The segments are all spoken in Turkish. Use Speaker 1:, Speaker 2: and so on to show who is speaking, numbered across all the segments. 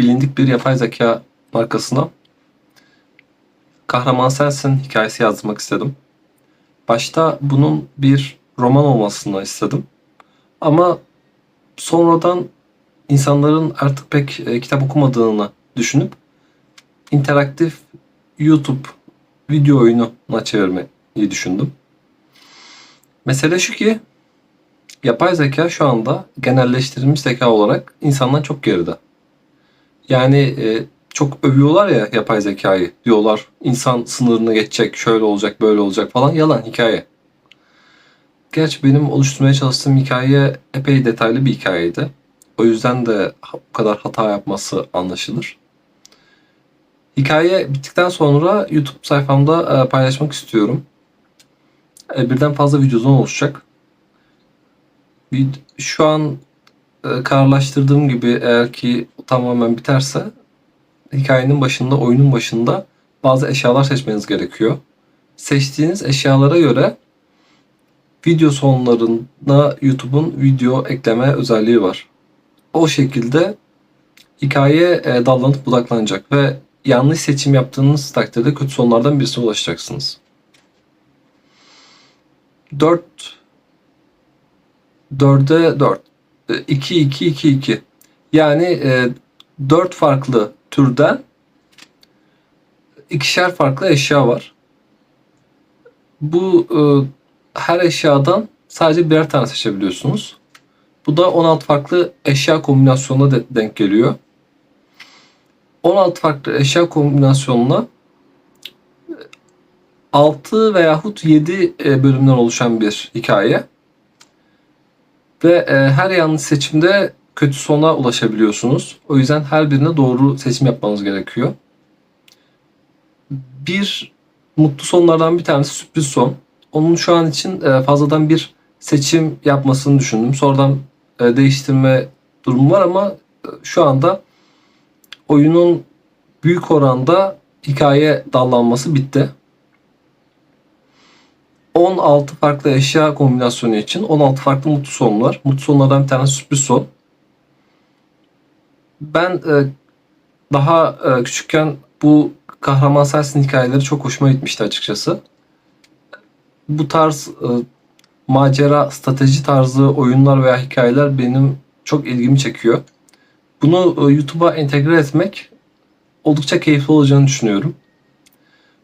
Speaker 1: bilindik bir yapay zeka markasına Kahraman Sensin hikayesi yazmak istedim. Başta bunun bir roman olmasını istedim. Ama sonradan insanların artık pek e, kitap okumadığını düşünüp interaktif YouTube video oyununa çevirmeyi düşündüm. Mesele şu ki yapay zeka şu anda genelleştirilmiş zeka olarak insandan çok geride. Yani e, çok övüyorlar ya yapay zekayı. Diyorlar insan sınırını geçecek, şöyle olacak, böyle olacak falan. Yalan hikaye. Gerçi benim oluşturmaya çalıştığım hikaye epey detaylı bir hikayeydi. O yüzden de bu kadar hata yapması anlaşılır. Hikaye bittikten sonra YouTube sayfamda e, paylaşmak istiyorum. E, birden fazla videodan oluşacak. Şu an e, kararlaştırdığım gibi eğer ki tamamen biterse hikayenin başında, oyunun başında bazı eşyalar seçmeniz gerekiyor. Seçtiğiniz eşyalara göre video sonlarına YouTube'un video ekleme özelliği var. O şekilde hikaye e, dallanıp budaklanacak ve yanlış seçim yaptığınız takdirde kötü sonlardan birisine ulaşacaksınız. 4 4'e 4 2 2 2 2 yani e, 4 farklı türden ikişer farklı eşya var. Bu e, her eşyadan sadece birer tane seçebiliyorsunuz. Bu da 16 farklı eşya kombinasyonuna de- denk geliyor. 16 farklı eşya kombinasyonuna 6 veyahut 7 e, bölümden oluşan bir hikaye. Ve e, her yanlış seçimde kötü sona ulaşabiliyorsunuz. O yüzden her birine doğru seçim yapmanız gerekiyor. Bir mutlu sonlardan bir tanesi sürpriz son. Onun şu an için e, fazladan bir seçim yapmasını düşündüm. Sonradan e, değiştirme durumu var ama e, şu anda oyunun büyük oranda hikaye dallanması bitti. 16 farklı eşya kombinasyonu için 16 farklı mutlu son var. Mutlu sonlardan bir tanesi sürpriz son. Ben e, daha e, küçükken bu kahraman sensin hikayeleri çok hoşuma gitmişti açıkçası. Bu tarz e, macera, strateji tarzı oyunlar veya hikayeler benim çok ilgimi çekiyor. Bunu e, YouTube'a entegre etmek oldukça keyifli olacağını düşünüyorum.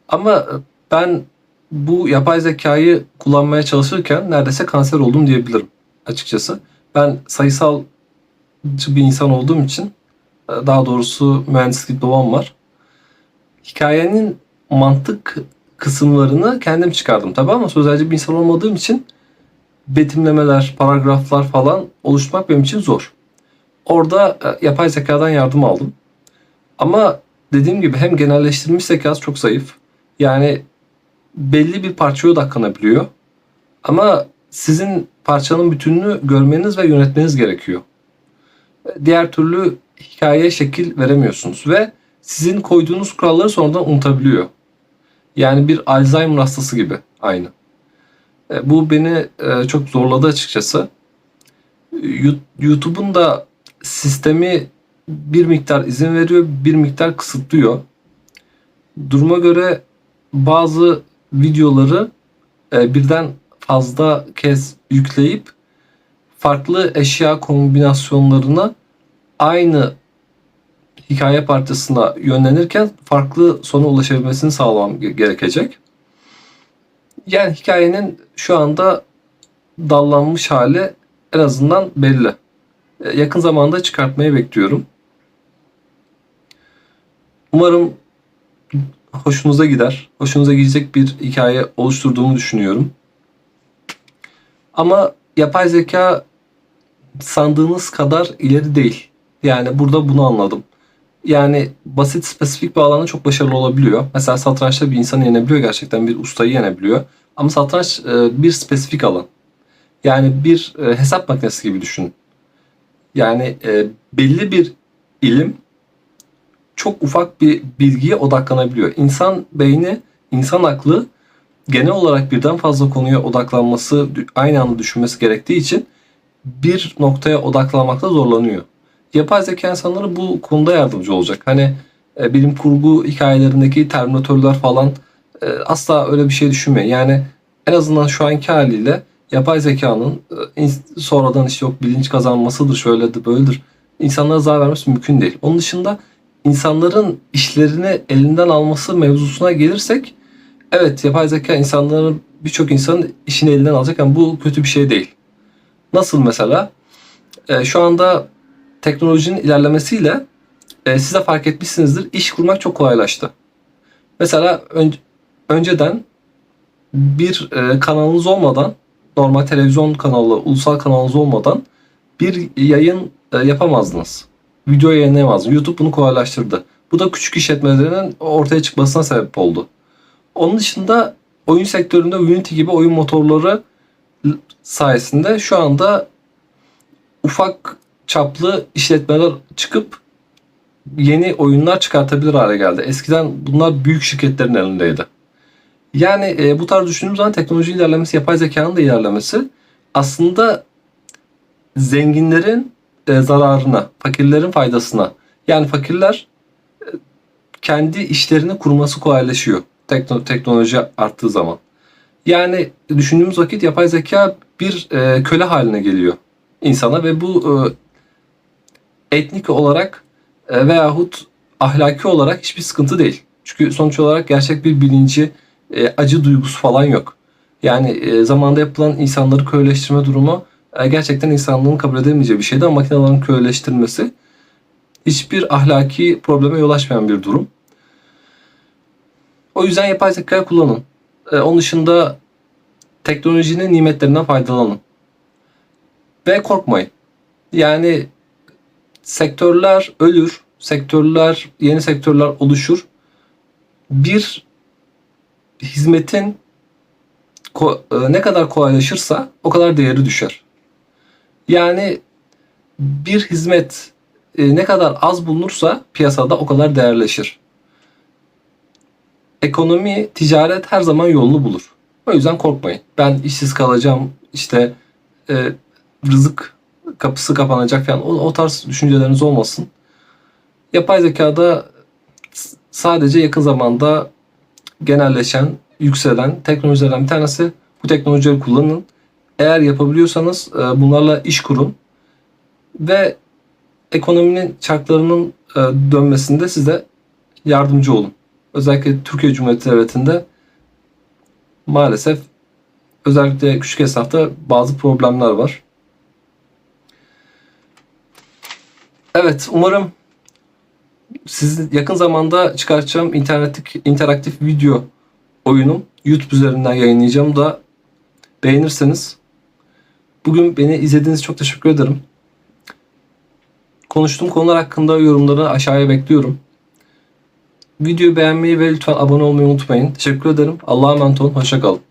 Speaker 1: Ama e, ben bu yapay zekayı kullanmaya çalışırken neredeyse kanser oldum diyebilirim açıkçası. Ben sayısalcı bir insan olduğum için e, daha doğrusu mühendislik babam var. Hikayenin mantık kısımlarını kendim çıkardım tabii ama sözelci bir insan olmadığım için betimlemeler, paragraflar falan oluşturmak benim için zor. Orada e, yapay zekadan yardım aldım. Ama dediğim gibi hem genelleştirilmiş zekası çok zayıf. Yani belli bir parçaya odaklanabiliyor. Ama sizin parçanın bütününü görmeniz ve yönetmeniz gerekiyor. Diğer türlü hikayeye şekil veremiyorsunuz ve sizin koyduğunuz kuralları sonradan unutabiliyor. Yani bir Alzheimer hastası gibi aynı. E, Bu beni e, çok zorladı açıkçası. YouTube'un da sistemi bir miktar izin veriyor, bir miktar kısıtlıyor. Duruma göre bazı videoları e, birden fazla kez yükleyip farklı eşya kombinasyonlarına aynı hikaye parçasına yönlenirken farklı sona ulaşabilmesini sağlamam ge- gerekecek. Yani hikayenin şu anda dallanmış hali en azından belli. E, Yakın zamanda çıkartmayı bekliyorum. Umarım hoşunuza gider. Hoşunuza gidecek bir hikaye oluşturduğumu düşünüyorum. Ama yapay zeka sandığınız kadar ileri değil. Yani burada bunu anladım. Yani basit spesifik bir alanda çok başarılı olabiliyor. Mesela satrançta bir insanı yenebiliyor gerçekten bir ustayı yenebiliyor. Ama satranç e, bir spesifik alan. Yani bir e, hesap makinesi gibi düşünün. Yani e, belli bir ilim çok ufak bir bilgiye odaklanabiliyor. İnsan beyni, insan aklı genel olarak birden fazla konuya odaklanması, aynı anda düşünmesi gerektiği için bir noktaya odaklanmakta zorlanıyor. yapay zeka insanları bu konuda yardımcı olacak. Hani e, bilim kurgu hikayelerindeki terminatörler falan e, asla öyle bir şey düşünmeyin. Yani en azından şu anki haliyle yapay zekanın e, sonradan işte yok bilinç kazanmasıdır, şöyledir, böyledir. İnsanlara zarar vermesi mümkün değil. Onun dışında insanların işlerini elinden alması mevzusuna gelirsek evet yapay zeka insanların birçok insanın işini elinden alacak ama bu kötü bir şey değil. Nasıl mesela? E, şu anda teknolojinin ilerlemesiyle e, siz de fark etmişsinizdir iş kurmak çok kolaylaştı. Mesela ön- önceden bir e, kanalınız olmadan normal televizyon kanalı, ulusal kanalınız olmadan bir yayın e, yapamazdınız. Video yayınlayamazdınız. YouTube bunu kolaylaştırdı. Bu da küçük işletmelerin ortaya çıkmasına sebep oldu. Onun dışında oyun sektöründe Unity gibi oyun motorları sayesinde şu anda ufak çaplı işletmeler çıkıp yeni oyunlar çıkartabilir hale geldi. Eskiden bunlar büyük şirketlerin elindeydi. Yani e, bu tarz düşündüğümüz zaman teknoloji ilerlemesi, yapay zekanın da ilerlemesi aslında zenginlerin e, zararına, fakirlerin faydasına. Yani fakirler e, kendi işlerini kurması kolaylaşıyor tekno- teknoloji arttığı zaman. Yani düşündüğümüz vakit yapay zeka bir e, köle haline geliyor insana ve bu e, etnik olarak e, veyahut ahlaki olarak hiçbir sıkıntı değil. Çünkü sonuç olarak gerçek bir bilinci, e, acı duygusu falan yok. Yani e, zamanda yapılan insanları köleleştirme durumu e, gerçekten insanlığın kabul edemeyeceği bir şeydi ama makinelerin köleleştirilmesi hiçbir ahlaki probleme yol açmayan bir durum. O yüzden yapay zeka kullanın. E, onun dışında teknolojinin nimetlerinden faydalanın. Ve korkmayın. Yani sektörler ölür, sektörler, yeni sektörler oluşur. Bir hizmetin e, ne kadar kolaylaşırsa o kadar değeri düşer. Yani bir hizmet e, ne kadar az bulunursa piyasada o kadar değerleşir. Ekonomi, ticaret her zaman yolunu bulur. O yüzden korkmayın. Ben işsiz kalacağım, işte e, rızık kapısı kapanacak falan o, o tarz düşünceleriniz olmasın. Yapay zekada sadece yakın zamanda genelleşen, yükselen teknolojilerden bir tanesi. Bu teknolojileri kullanın. Eğer yapabiliyorsanız e, bunlarla iş kurun ve ekonominin çarklarının e, dönmesinde size yardımcı olun. Özellikle Türkiye Cumhuriyeti Devleti'nde maalesef özellikle küçük esnafta bazı problemler var. Evet, umarım siz yakın zamanda çıkartacağım internetik interaktif video oyunum YouTube üzerinden yayınlayacağım da beğenirseniz bugün beni izlediğiniz için çok teşekkür ederim. Konuştuğum konular hakkında yorumları aşağıya bekliyorum. Videoyu beğenmeyi ve lütfen abone olmayı unutmayın. Teşekkür ederim. Allah'a emanet olun. Hoşçakalın.